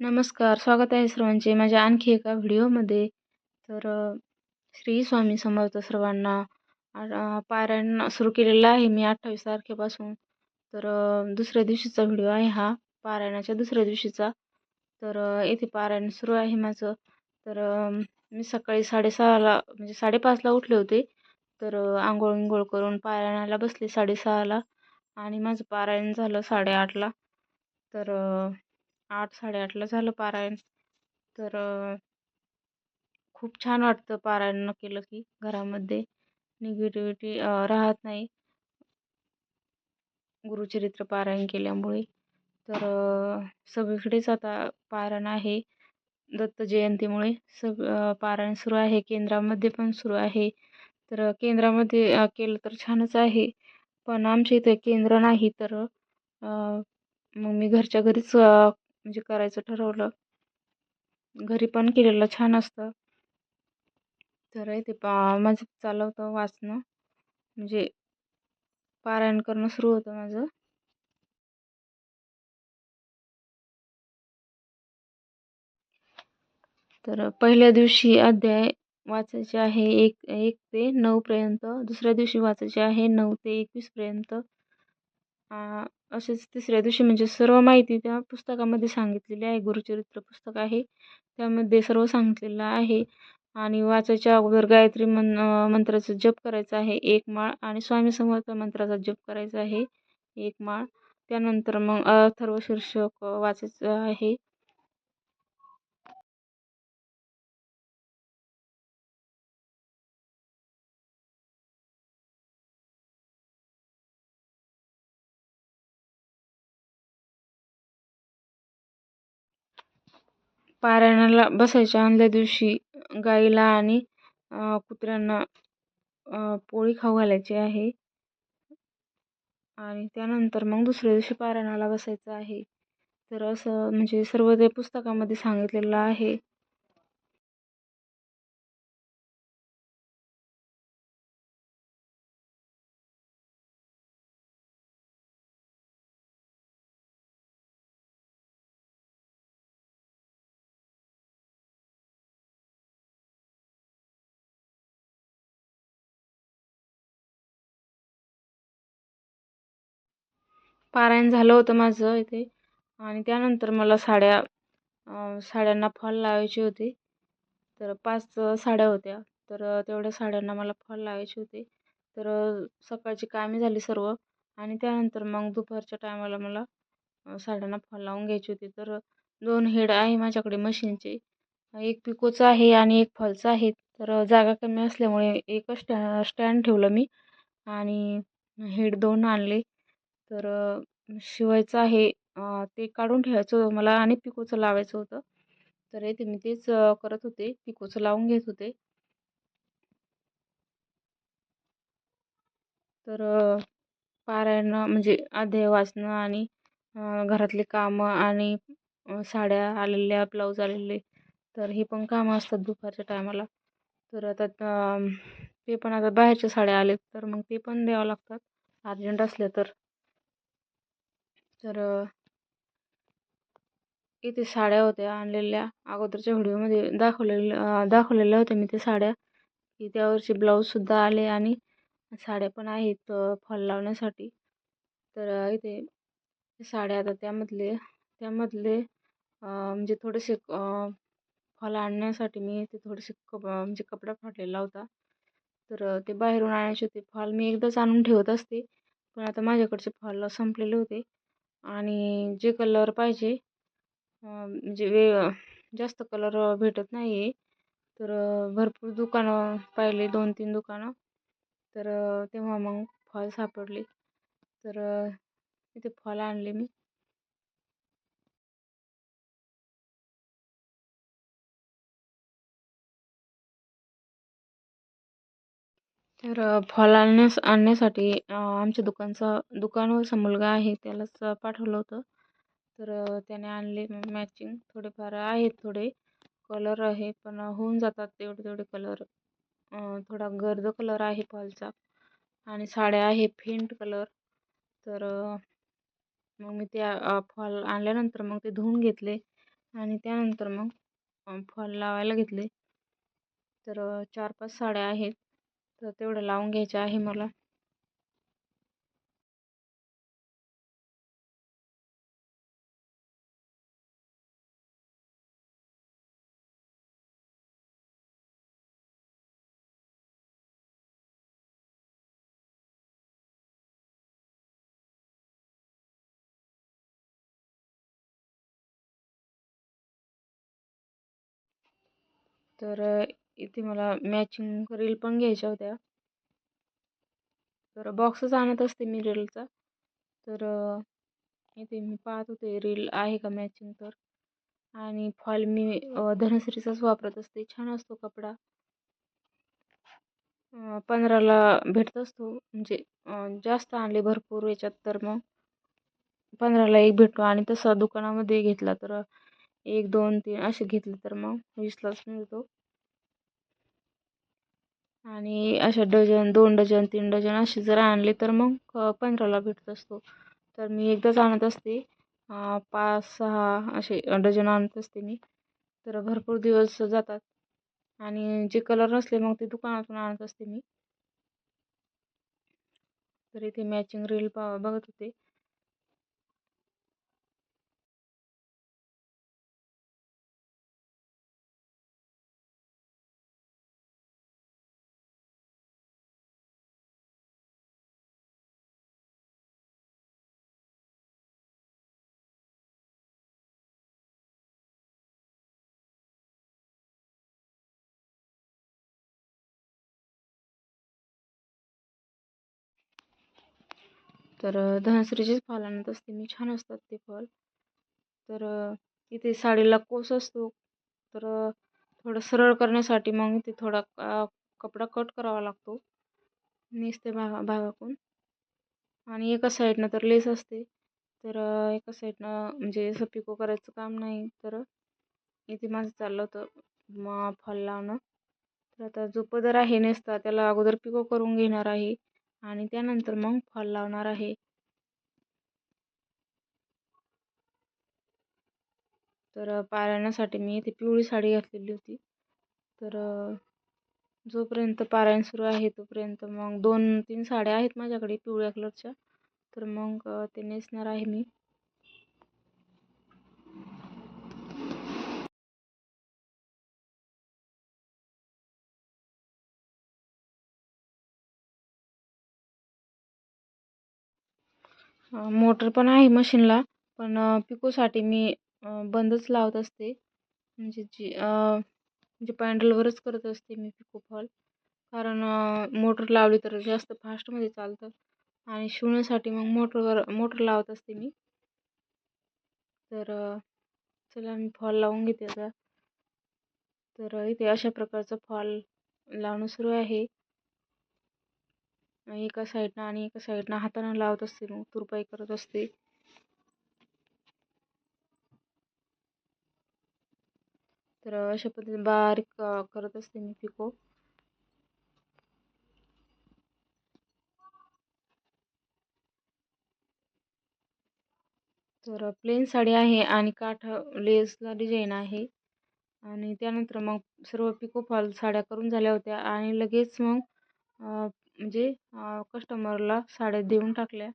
नमस्कार स्वागत आहे सर्वांचे. माझ्या आणखी एका व्हिडिओमध्ये तर श्री स्वामी समर्थ सर्वांना पारायण सुरू केलेलं आहे मी अठ्ठावीस तारखेपासून. तर दुसऱ्या दिवशीचा व्हिडिओ आहे हा पारायणाच्या दुसऱ्या दिवशीचा. तर येथे पारायण सुरू आहे माझं. तर मी सकाळी साडेसहाला म्हणजे साडेपाचला उठले होते. तर आंघोळ विंघोळ करून पारायणाला बसले साडेसहाला आणि माझं पारायण झालं साडेआठला. तर आठ साडेआठला झालं पारायण. तर खूप छान वाटतं पारायण केलं की घरामध्ये निगेटिव्हिटी राहत नाही. गुरुचरित्र पारायण केल्यामुळे. तर सगळीकडेच आता पारायण आहे. दत्त जयंतीमुळे सग पारायण सुरू आहे. केंद्रामध्ये पण सुरू आहे. तर केंद्रामध्ये केलं तर छानच आहे. पण आमच्या इथे केंद्र नाही तर मग मी घरच्या घरीच म्हणजे करायचं ठरवलं. घरी पण केलेलं छान असतं. तर ते पा माझं चालवतं होतं वाचणं. म्हणजे पारायण करणं सुरू होतं माझं. तर पहिल्या दिवशी अध्याय वाचायचे आहे एक एक ते नऊपर्यंत दुसऱ्या दिवशी वाचायचे आहे नऊ ते एकवीसपर्यंत असेच तिसऱ्या दिवशी म्हणजे सर्व माहिती त्या पुस्तकामध्ये सांगितलेली आहे. गुरुचरित्र पुस्तक आहे. त्यामध्ये सर्व सांगितलेलं आहे. आणि वाचायच्या अगोदर गायत्री मन मंत्राचा जप करायचा आहे. एक माळ आणि स्वामी समर्थ मंत्राचा जप करायचा आहे. एक माळ. त्यानंतर मग अथर्व शीर्षक वाचायचं आहे. पारायणाला बसायच्या. आदल्या दिवशी गाईला आणि कुत्र्यांना पोळी खाऊ घालायची आहे. आणि त्यानंतर मग दुसऱ्या दिवशी पारायणाला बसायचं आहे. तर असं म्हणजे सर्व ते पुस्तकामध्ये सांगितलेलं आहे. पारायण झालं होतं माझं इथे. आणि त्यानंतर मला साड्या साड्यांना फॉल लावायचे होते. तर पाच साड्या होत्या. तर तेवढ्या साड्यांना मला फॉल लावायचे होते. तर सकाळची कामे झाली सर्व. आणि त्यानंतर मग दुपारच्या टायमाला मला साड्यांना फॉल लावून घ्यायचे होते. तर दोन हेड आहे माझ्याकडे मशीनचे. एक पिकोचं आहे आणि एक फॉलचं आहे. तर जागा कमी असल्यामुळे एकच स्टॅ स्टँड ठेवलं मी. आणि हेड दोन आणले. तर शिवायचं आहे ते काढून ठेवायचं मला आणि पिकोचं लावायचं होतं. तर इथे मी तेच करत होते पिकोचं लावून घेत होते. तर पारायण म्हणजे अध्याय वाचणं आणि घरातले कामं आणि साड्या आलेल्या ब्लाऊज आलेले तर हे पण कामं असतात दुपारच्या टायमाला. तर आता ते पण आता बाहेरच्या साड्या आले तर मग ते पण द्यावं लागतात. अर्जंट असल्या तर. तर इथे साड्या होत्या आणलेल्या. अगोदरच्या व्हिडिओमध्ये दाखवलेल्या दाखवलेल्या होत्या मी ते साड्या. की त्यावरचे ब्लाऊजसुद्धा आले आणि साड्या पण आहेत फॉल लावण्यासाठी. तर इथे साड्या आता त्यामधले त्यामधले म्हणजे थोडेसे फॉल आणण्यासाठी मी ते थोडेसे कप म्हणजे कपडा फाटलेला होता. तर ते बाहेरून आणायचे होते. फॉल मी एकदाच आणून ठेवत असते. पण आता माझ्याकडचे फॉल संपलेले होते. आणि जे कलर पाहिजे म्हणजे वे जास्त कलर भेटत नाही आहे तर भरपूर दुकानं पाहिले दोन तीन दुकानं. तर तेव्हा मग फॉल सापडले. तर इथे फॉल आणले मी. तर फॉल आणण्यास आणण्यासाठी आमच्या दुकानचा दुकानावरचा मुलगा आहे त्यालाच पाठवलं होतं. तर त्याने आणले मॅचिंग थोडेफार आहेत थोडे. कलर आहे पण होऊन जातात तेवढे तेवढे कलर थोडा गर्द कलर आहे फॉलचा आणि साड्या आहे फेंट कलर तर मग मी त्या फॉल आणल्यानंतर मग ते धुवून घेतले. आणि त्यानंतर मग फॉल लावायला घेतले. तर चार पाच साड्या आहेत. तर तेवढं लावून घ्यायचं आहे मला. तर इथे मला मॅचिंग रील पण घ्यायच्या होत्या. तर बॉक्सच आणत असते मी रीलचा तर इथे मी पाहत होते रील आहे का मॅचिंग तर. आणि फॉल मी धनश्रीचाच वापरत असते. छान असतो कपडा. पंधराला भेटत असतो. म्हणजे जास्त आणले भरपूर याच्यात तर मग पंधराला एक भेटतो. आणि तसा दुकानामध्ये घेतला तर एक दोन तीन असे घेतले तर मग वीसलाच मिळतो. आणि अशा डझन दोन डझन तीन डझन असे जर आणले तर मग पंधराला भेटत असतो. तर मी एकदाच आणत असते. पाच सहा असे डझन आणत असते मी. तर भरपूर दिवस जातात. आणि जे कलर नसले मग ते दुकानातून आणत असते मी. तर इथे मॅचिंग रील पा बघत होते. तर धनसरीचेच फॉल आणत असते मी छान असतात ते फॉल. तर इथे साडीला कोस असतो. तर थोडं सरळ करण्यासाठी मग ते थोडा कपडा कट करावा लागतो. नेसते भागा भागाकून आणि एका साईडनं तर लेस असते. तर एका साईडनं म्हणजे असं पिको करायचं काम नाही. तर इथे माझं चाललं होतं मग फॉल लावणं. तर आता जो पदर आहे नेसता त्याला अगोदर पिको करून घेणार आहे. आणि त्यानंतर मग फॉल लावणार आहे. तर पारायणासाठी मी इथे पिवळी साडी घातलेली होती. तर जोपर्यंत पारायण सुरू आहे तोपर्यंत मग दोन तीन साड्या आहेत माझ्याकडे पिवळ्या कलरच्या. तर मग ते नेसणार आहे मी. मोटर पण आहे मशीनला पण पिकोसाठी मी बंदच लावत असते. म्हणजे जी म्हणजे पॅन्डलवरच करत असते मी पिको फॉल. कारण मोटर लावली तर जास्त फास्टमध्ये चालतं. आणि शिवण्यासाठी मग मोटरवर मोटर लावत असते मी. तर चला मी फॉल लावून घेते आता. तर इथे अशा प्रकारचं फॉल लावणं सुरू आहे. एका साईडनं आणि एका साईडनं हातानं लावत असते मग तुरपाई करत असते. तर अशा पद्धतीने बारीक करत असते मी पिको. तर प्लेन साडी आहे आणि काठ लेसला डिझाईन आहे. आणि त्यानंतर मग सर्व पिको फॉल साड्या करून झाल्या होत्या आणि लगेच मग म्हणजे कस्टमरला साड्या देऊन टाकल्या.